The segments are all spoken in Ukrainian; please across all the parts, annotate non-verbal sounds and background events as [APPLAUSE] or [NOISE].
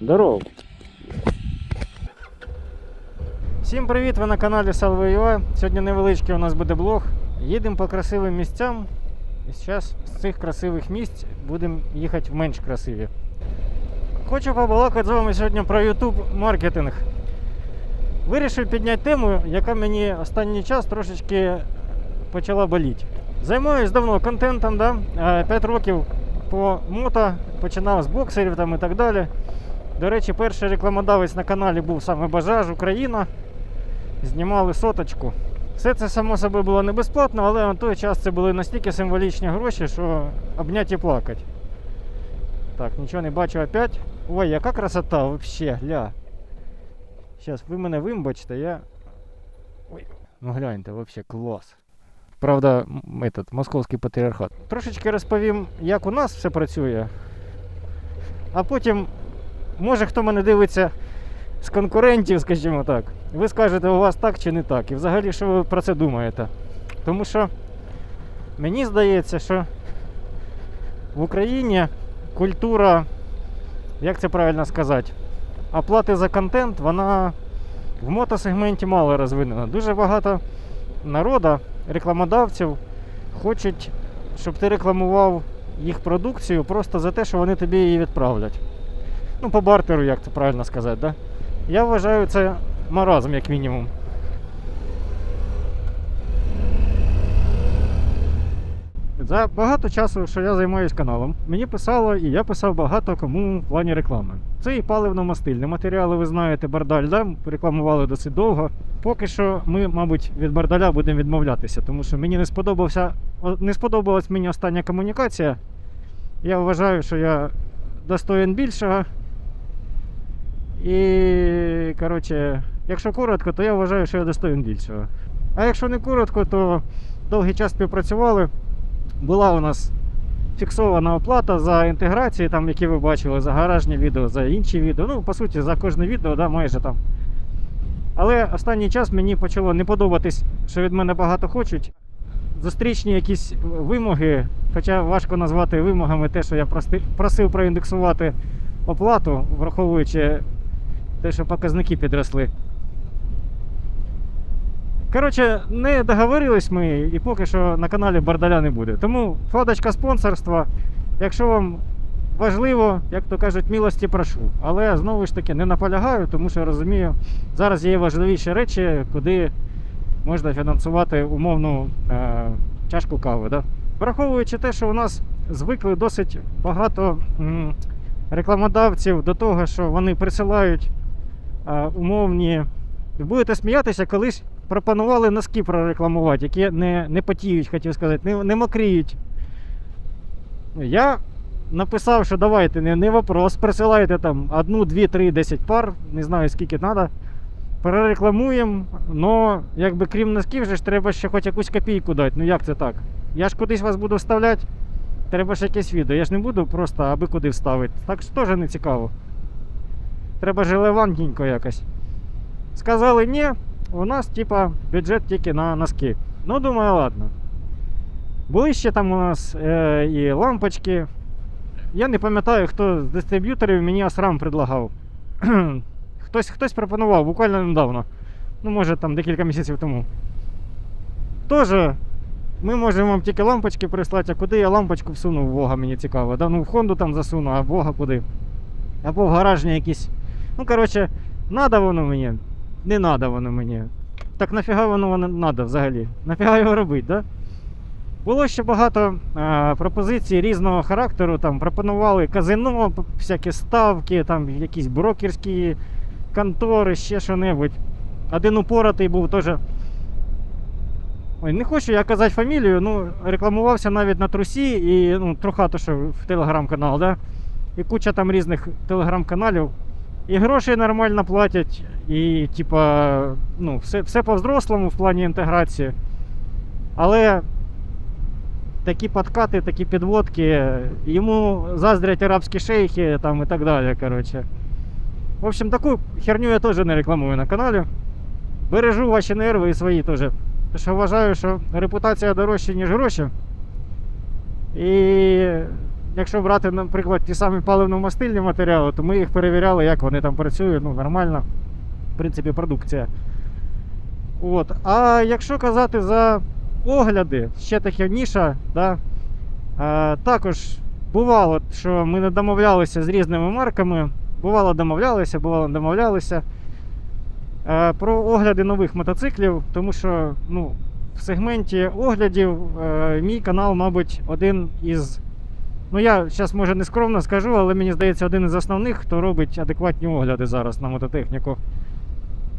Здоров. Всім привіт! Ви на каналі Salve.ua. Сьогодні невеличкий у нас буде блог. Їдемо по красивим місцям. І зараз з цих красивих місць будемо їхати в менш красиві. Хочу побалакати з вами сьогодні про YouTube маркетинг. Вирішив підняти тему, яка мені останній час трошечки почала боліти. Займаюсь давно контентом, да? 5 років по мото, починав з боксерів там і так далі. До речі, перший рекламодавець на каналі був саме Бажаж Україна. Знімали соточку. Все це само собою було не безплатно, але на той час це були настільки символічні гроші, що обняти і плакати. Так, нічого не бачу опять. Ой, яка красота вообще, гля. Зараз ви мене вибачте, я. Ой, ну гляньте, вообще клас. Правда, этот, московський патріархат. Трошечки розповім, як у нас все працює. А потім, може хто мене дивиться з конкурентів, скажімо так. Ви скажете, у вас так чи не так. І взагалі, що ви про це думаєте? Тому що мені здається, що в Україні культура, як це правильно сказати, оплати за контент, вона в мотосегменті мало розвинена. Дуже багато народу, рекламодавців хочуть, щоб ти рекламував їх продукцію просто за те, що вони тобі її відправлять. Ну, по бартеру, як це правильно сказати, да? Я вважаю це маразм, як мінімум. За багато часу, що я займаюся каналом, мені писало, і я писав багато кому в плані реклами. Це і паливно-мастильні матеріали, ви знаєте, бардаль, да? рекламували досить довго. Поки що ми, мабуть, від бардаля будемо відмовлятися, тому що мені не сподобався, не сподобалась мені остання комунікація. Я вважаю, що я достоин більшого. І, коротше, якщо коротко, то я вважаю, що я достоин більшого. А якщо не коротко, то довгий час співпрацювали. Була у нас фіксована оплата за інтеграції, там, які ви бачили, за гаражні відео, за інші відео. Ну, по суті, за кожне відео, да, майже там. Але останній час мені почало не подобатись, що від мене багато хочуть. Зустрічні якісь вимоги, хоча важко назвати вимогами те, що я просив проіндексувати оплату, враховуючи те, що показники підросли. Коротше, не договорились ми, і поки що на каналі Бардаля не буде. Тому фоточка спонсорства. Якщо вам важливо, як то кажуть, милості прошу. Але знову ж таки не наполягаю, тому що розумію, зараз є важливіші речі, куди можна фінансувати умовну е, чашку кави. Да? Враховуючи те, що у нас звикли досить багато м, рекламодавців до того, що вони присилають умовні. Ви будете сміятися, колись пропонували носки прорекламувати, які не, не потіють, хотів сказати, не, не мокріють. Я написав, що давайте, не, не вопрос, присилайте там одну, дві, три, десять пар, не знаю скільки треба. Прорекламуємо, але якби крім носків, же ж треба ще хоч якусь копійку дати. Ну як це так? Я ж кудись вас буду вставляти, треба ж якесь відео. Я ж не буду просто аби куди вставити. Так що теж не цікаво. Треба ж якось. Сказали, ні, у нас типа бюджет тільки на носки. Ну, думаю, ладно. Були ще там у нас е, і лампочки. Я не пам'ятаю, хто з дистриб'юторів мені Асрам предлагав. [CLEARS THROAT] хтось, хтось пропонував буквально недавно. Ну, може там декілька місяців тому. Тоже ми можемо вам тільки лампочки прислати, а куди я лампочку всуну в Вога, мені цікаво. Да? Ну, в Хонду там засуну, а в Вога куди. Або в гаражні якісь. Ну, коротше, надо воно мені. Не надо воно мені. Так нафіга воно надо взагалі? Нафіга його робити, да? Було ще багато е, пропозицій різного характеру. Там пропонували казино, всякі ставки, там якісь брокерські контори, ще що-небудь. Один упоротий був теж. Ой, не хочу я казати фамілію, ну, рекламувався навіть на трусі і ну, трохато що в телеграм-канал, да? І куча там різних телеграм-каналів. І гроші нормально платять, і типа, ну, все, все по-взрослому в плані інтеграції. Але такі подкати, такі підводки, йому заздрять арабські шейхи там і так далі. Коротше. В общем, таку херню я теж не рекламую на каналі. Бережу ваші нерви і свої теж. Тому що вважаю, що репутація дорожча, ніж гроші. І якщо брати, наприклад, ті самі паливно-мастильні матеріали, то ми їх перевіряли, як вони там працюють, ну, нормально, в принципі, продукція. От. А якщо казати за огляди, ще така ніша, да, е, також бувало, що ми не домовлялися з різними марками. Бувало домовлялися, бувало не домовлялися. Е, Про огляди нових мотоциклів, тому що ну, в сегменті оглядів е, мій канал, мабуть, один із. Ну, я зараз може не скромно скажу, але мені здається, один із основних, хто робить адекватні огляди зараз на мототехніку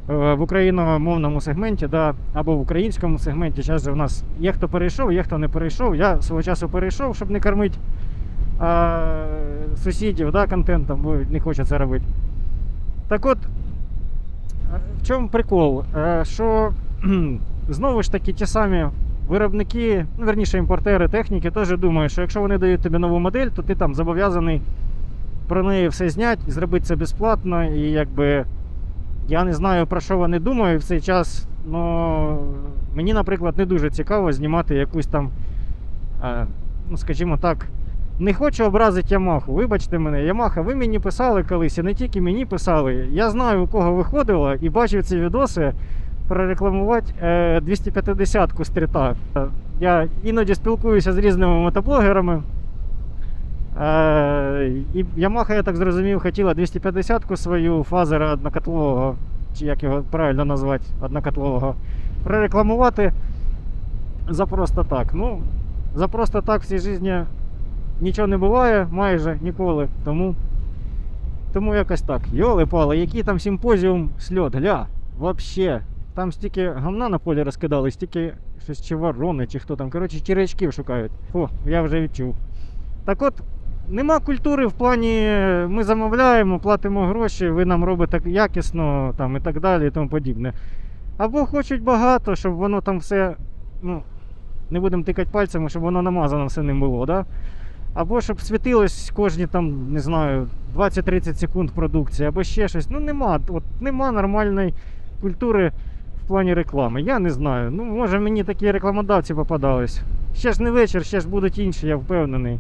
е, в україномовному сегменті, да, або в українському сегменті. Зараз же в нас є хто перейшов, є хто не перейшов. Я свого часу перейшов, щоб не кормити а, сусідів да, контентом, бо не хочу це робити. Так от, в чому прикол? Е, Що знову ж таки ті самі виробники, ну, верніше імпортери техніки, теж думають, що якщо вони дають тобі нову модель, то ти там зобов'язаний про неї все зняти і зробити це безплатно. І якби я не знаю про що вони думають в цей час. але мені, наприклад, не дуже цікаво знімати якусь там, е, ну скажімо так, не хочу образити Ямаху. Вибачте мене, Ямаха, ви мені писали колись, і не тільки мені писали. Я знаю, у кого виходило, і бачив ці відоси прорекламувати е, 250-ку стріта. Е, Я іноді спілкуюся з різними мотоблогерами. Е, і Ямаха, я так зрозумів, хотіла 250-ку свою фазера однокотлового, чи як його правильно назвати, однокотлового, прорекламувати за просто так. Ну, за просто так в цій житті нічого не буває майже ніколи. Тому, тому якось так. Йоли пали, який там симпозіум сльот, гля, вообще. Там стільки гамна на полі розкидали, стільки щось чи ворони, чи хто там. Коротше, черв'ячків шукають. О, я вже відчув. Так от, нема культури в плані ми замовляємо, платимо гроші, ви нам робите якісно там, і так далі, і тому подібне. Або хочуть багато, щоб воно там все, ну, не будемо тикати пальцями, щоб воно намазано все ним було, да? Або щоб світилось кожні там, не знаю, 20-30 секунд продукції, або ще щось. Ну нема, от нема нормальної культури в плані реклами. Я не знаю. Ну, може мені такі рекламодавці попадались. Ще ж не вечір, ще ж будуть інші, я впевнений.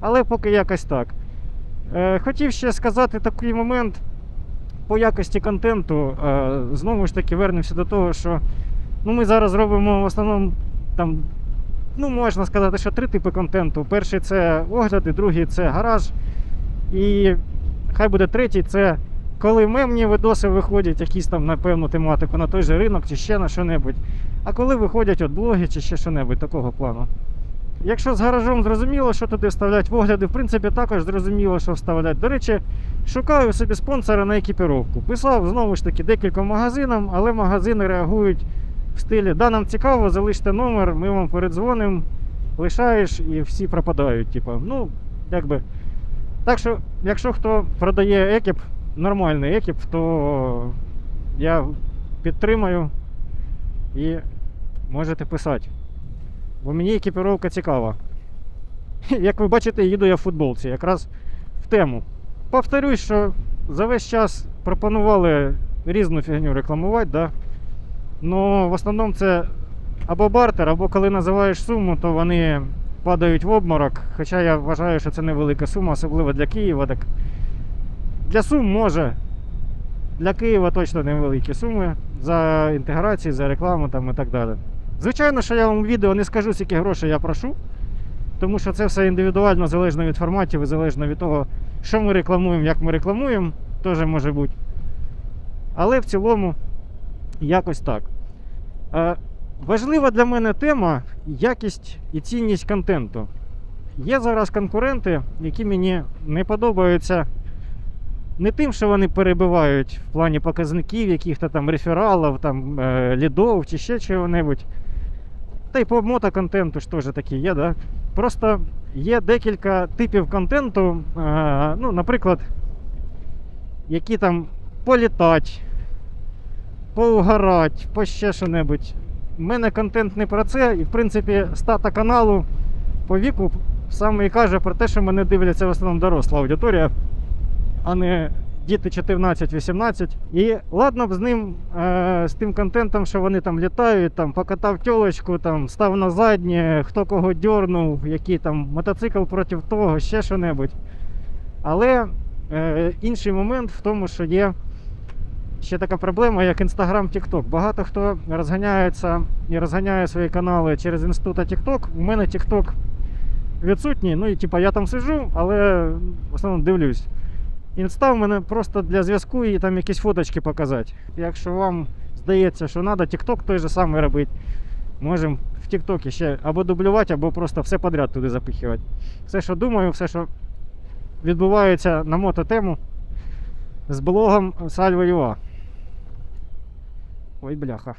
Але поки якось так. Е, хотів ще сказати такий момент по якості контенту. Е, знову ж таки, вернемося до того, що ну, ми зараз робимо в основному там, ну, можна сказати, що три типи контенту. Перший це огляди, другий це гараж. І хай буде третій це коли мемні видоси виходять, якісь там на певну тематику, на той же ринок чи ще на що-небудь. А коли виходять от блоги чи ще що-небудь такого плану. Якщо з гаражом зрозуміло, що туди вставлять огляди, в принципі, також зрозуміло, що вставлять. До речі, шукаю собі спонсора на екіпіровку. Писав знову ж таки декільком магазинам, але магазини реагують в стилі Да, нам цікаво, залиште номер, ми вам передзвонимо, лишаєш і всі пропадають. Типу. Ну, якби. Так що, якщо хто продає екіп, нормальний екіп, то я підтримаю і можете писати. Бо мені екіпіровка цікава. [LAUGHS] Як ви бачите, їду я в футболці, якраз в тему. Повторюсь, що за весь час пропонували різну фігню рекламувати, да? Ну, в основному це або бартер, або коли називаєш суму, то вони падають в обморок. Хоча я вважаю, що це невелика сума, особливо для Києва. Так для сум може. Для Києва точно невеликі суми за інтеграцію, за рекламу там і так далі. Звичайно, що я вам у відео не скажу, скільки грошей я прошу, тому що це все індивідуально залежно від форматів і залежно від того, що ми рекламуємо, як ми рекламуємо, теж може бути. Але в цілому якось так. Е, важлива для мене тема якість і цінність контенту. Є зараз конкуренти, які мені не подобаються не тим, що вони перебивають в плані показників, яких-то там рефералів, там, е, лідов чи ще чого-небудь. Та й по мотоконтенту ж теж такі є, да? Просто є декілька типів контенту, е, ну, наприклад, які там політать, поугарать, по ще що-небудь. У мене контент не про це, і в принципі стата каналу по віку саме і каже про те, що мене дивляться в основному доросла аудиторія, а не діти 14-18. І ладно б з ним, е, з тим контентом, що вони там літають, там покатав тілочку, там став на заднє, хто кого дьорнув, який там мотоцикл проти того, ще що-небудь. Але е, інший момент в тому, що є ще така проблема, як Instagram, TikTok. Багато хто розганяється і розганяє свої канали через інститут TikTok. У мене TikTok відсутній. Ну і типа я там сиджу, але в основному дивлюсь. Інста в мене просто для зв'язку і там якісь фоточки показати. Якщо вам здається, що треба, TikTok той же самий робити. Можемо в TikTok ще або дублювати, або просто все подряд туди запихувати. Все, що думаю, все, що відбувається на мототему з блогом Salve.ua. Ой, бляха.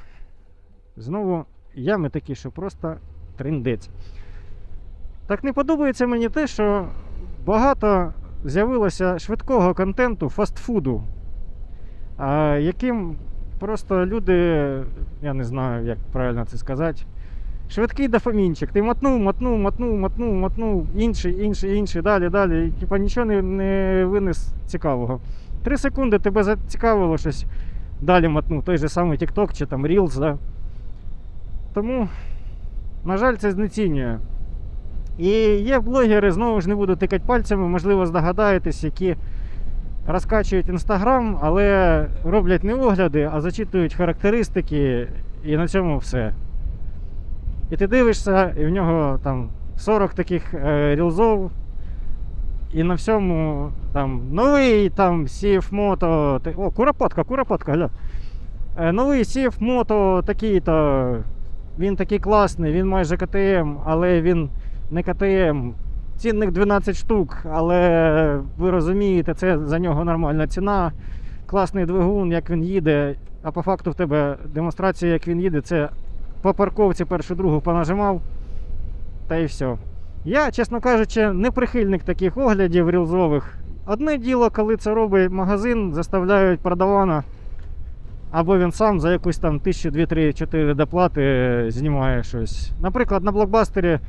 Знову ями такі, що просто триндець. Так не подобається мені те, що багато з'явилося швидкого контенту, фастфуду, яким просто люди, я не знаю, як правильно це сказати. Швидкий дофамінчик. Ти мотнув, мотнув, мотнув, мотнув, мотнув, інший, інший, інший, далі, далі. Типа нічого не, не винес цікавого. Три секунди тебе зацікавило щось. Далі мотнув той же самий TikTok чи там Reels, да? Тому, на жаль, це знецінює. І є блогери, знову ж не буду тикати пальцями, можливо, здогадаєтесь, які розкачують інстаграм, але роблять не огляди, а зачитують характеристики, і на цьому все. І ти дивишся, і в нього там 40 таких е, рілзов, і на всьому там новий там Сіф Мото. О, куропатка, куропатка, гля. Е, новий Сіф Мото такий-то. Він такий класний, він майже КТМ, але він не КТМ. Цінник 12 штук, але ви розумієте, це за нього нормальна ціна. Класний двигун, як він їде. А по факту в тебе демонстрація, як він їде, це по парковці першу другу понажимав. Та й все. Я, чесно кажучи, не прихильник таких оглядів рілзових. Одне діло, коли це робить магазин, заставляють продавана, або він сам за якусь там 1000, 2, 3, 4 доплати е, знімає щось. Наприклад, на блокбастері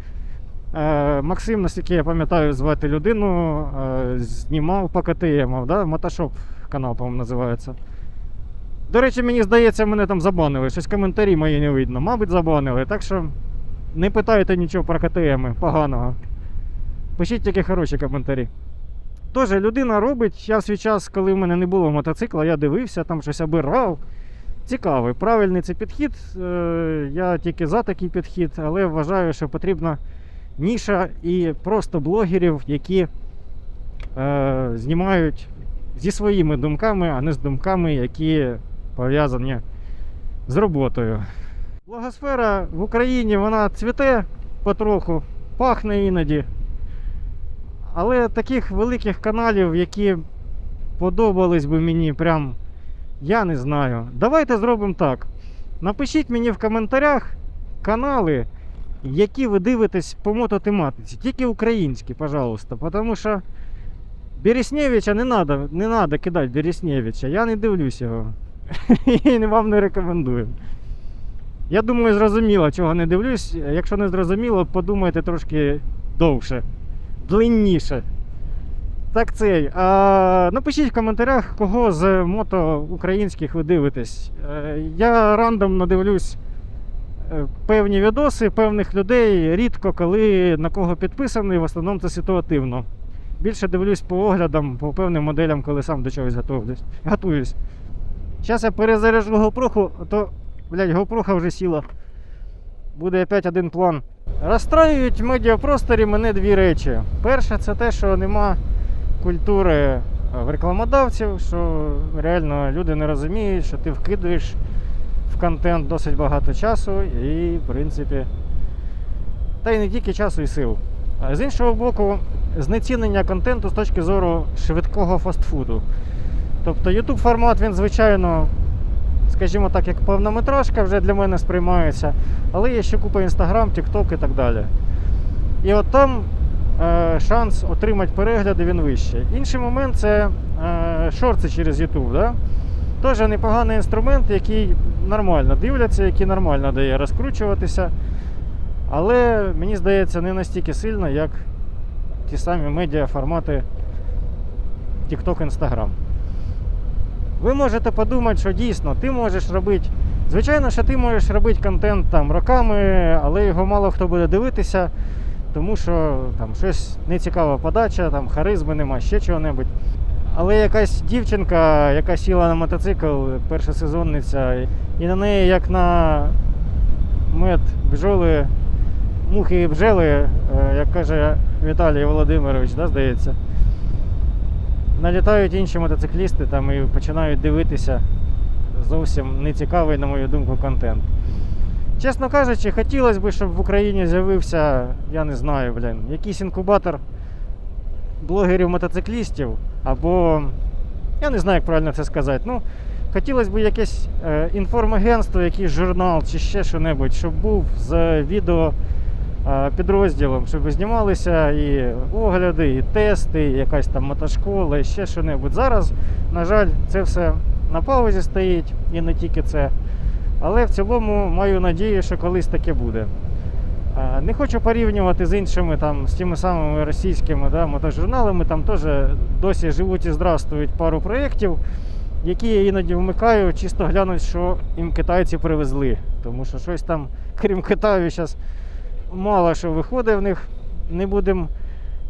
Максим, наскільки я пам'ятаю, звати людину, е, знімав по КТМ, да? Мотошоп канал, по-моєму, називається. До речі, мені здається, мене там забанили. Щось коментарі мої не видно. Мабуть, забанили. Так що не питайте нічого про КТМ поганого. Пишіть тільки хороші коментарі. Тож, людина робить, я в свій час, коли в мене не було мотоцикла, я дивився, там щось обирав. Цікавий, правильний це підхід. Е, Я тільки за такий підхід, але вважаю, що потрібна ніша і просто блогерів, які е, знімають зі своїми думками, а не з думками, які пов'язані з роботою. Благосфера в Україні вона цвіте потроху, пахне іноді. Але таких великих каналів, які подобались би мені, прям я не знаю. Давайте зробимо так. Напишіть мені в коментарях канали, які ви дивитесь по мототематиці. Тільки українські, пожалуйста. Тому що Бересневича не треба не надо кидати Бересневича. Я не дивлюсь його. [LAUGHS] І вам не рекомендую. Я думаю, зрозуміло, чого не дивлюсь. Якщо не зрозуміло, подумайте трошки довше, длинніше. Так цей. А, напишіть в коментарях, кого з мото українських ви дивитесь. Е, Я рандомно дивлюсь певні відоси певних людей, рідко коли на кого підписаний, в основному це ситуативно. Більше дивлюсь по оглядам, по певним моделям, коли сам до чогось готуюсь. Зараз я перезаряжу GoPro, а то, блядь, GoPro вже сіла. Буде опять один план. Розстраюють в медіапросторі мене дві речі. Перше, це те, що нема культури е, в рекламодавців, що реально люди не розуміють, що ти вкидуєш в контент досить багато часу і, в принципі, та й не тільки часу і сил. А з іншого боку, знецінення контенту з точки зору швидкого фастфуду. Тобто YouTube формат, він, звичайно, скажімо так, як повнометражка вже для мене сприймається, але є ще купа Instagram, TikTok і так далі. І от там е, шанс отримати перегляди він вищий. Інший момент це е, шорти через YouTube. Да? Теж непоганий інструмент, який нормально дивляться, який нормально дає розкручуватися. Але мені здається, не настільки сильно, як ті самі медіаформати TikTok, Instagram. Ви можете подумати, що дійсно ти можеш робити. Звичайно, що ти можеш робити контент там роками, але його мало хто буде дивитися, тому що там щось нецікава подача, там харизми нема, ще чого-небудь. Але якась дівчинка, яка сіла на мотоцикл, перша сезонниця, і на неї, як на мед, бджоли, мухи і бджели, е, як каже Віталій Володимирович, да, здається, налітають інші мотоциклісти там і починають дивитися зовсім нецікавий, на мою думку, контент. Чесно кажучи, хотілося б, щоб в Україні з'явився, я не знаю, блін, якийсь інкубатор блогерів-мотоциклістів, або я не знаю, як правильно це сказати. Ну, хотілося б якесь е, інформагентство, якийсь журнал чи ще що-небудь, щоб був з відео е, підрозділом, щоб знімалися і огляди, і тести, і якась там мотошкола, і ще що-небудь. Зараз, на жаль, це все на паузі стоїть і не тільки це. Але в цілому маю надію, що колись таке буде. Не хочу порівнювати з іншими там, з тими самими російськими да, мотожурналами. Там теж досі живуть і здравствують пару проєктів, які я іноді вмикаю, чисто глянуть, що їм китайці привезли. Тому що щось там, [LAUGHS] крім Китаю, зараз мало що виходить в них. Не будемо.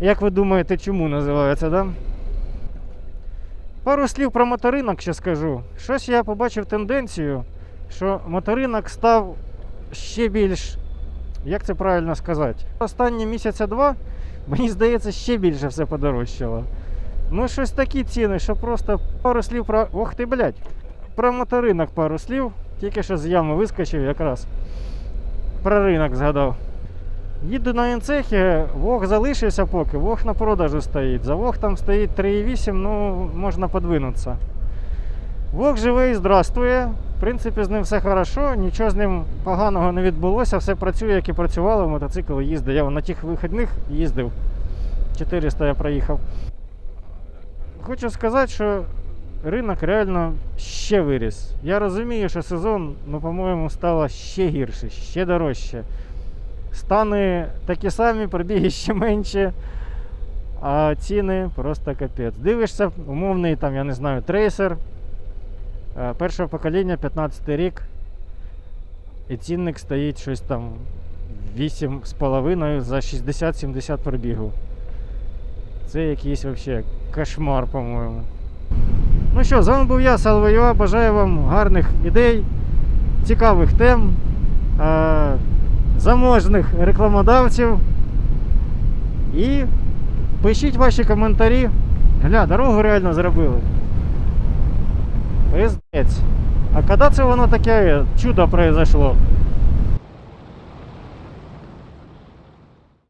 Як ви думаєте, чому називається, да? Пару слів про моторинок ще скажу. Щось я побачив тенденцію, що моторинок став ще більш як це правильно сказати? Останні місяця два, мені здається, ще більше все подорожчало. Ну, щось такі ціни, що просто пару слів про. Ох ти, блядь! Про моторинок пару слів. Тільки що з ями вискочив якраз. Про ринок згадав. Їду на інцехі, Вог залишився поки, Вог на продажу стоїть. За Вог там стоїть 3,8, ну можна подвинутися. Вог живий, здравствує. Принципі, з ним все хорошо, нічого з ним поганого не відбулося, все працює, як і працювало, мотоцикл їздить. Я на тих вихідних їздив. 400 я проїхав. Хочу сказати, що ринок реально ще виріс. Я розумію, що сезон, ну, по-моєму, стало ще гірше, ще дорожче. Стани такі самі, пробіги ще менші, а ціни просто капець. Дивишся, умовний там, я не знаю, трейсер. Е, Першого покоління, 15 рік. І цінник стоїть щось там 8,5 за 60-70 пробігу. Це якийсь взагалі кошмар, по-моєму. Ну що, з вами був я, Салвоюа. Бажаю вам гарних ідей, цікавих тем, е- заможних рекламодавців. І пишіть ваші коментарі. Гля, дорогу реально зробили. Пиздець. А коли це воно таке чудо произошло?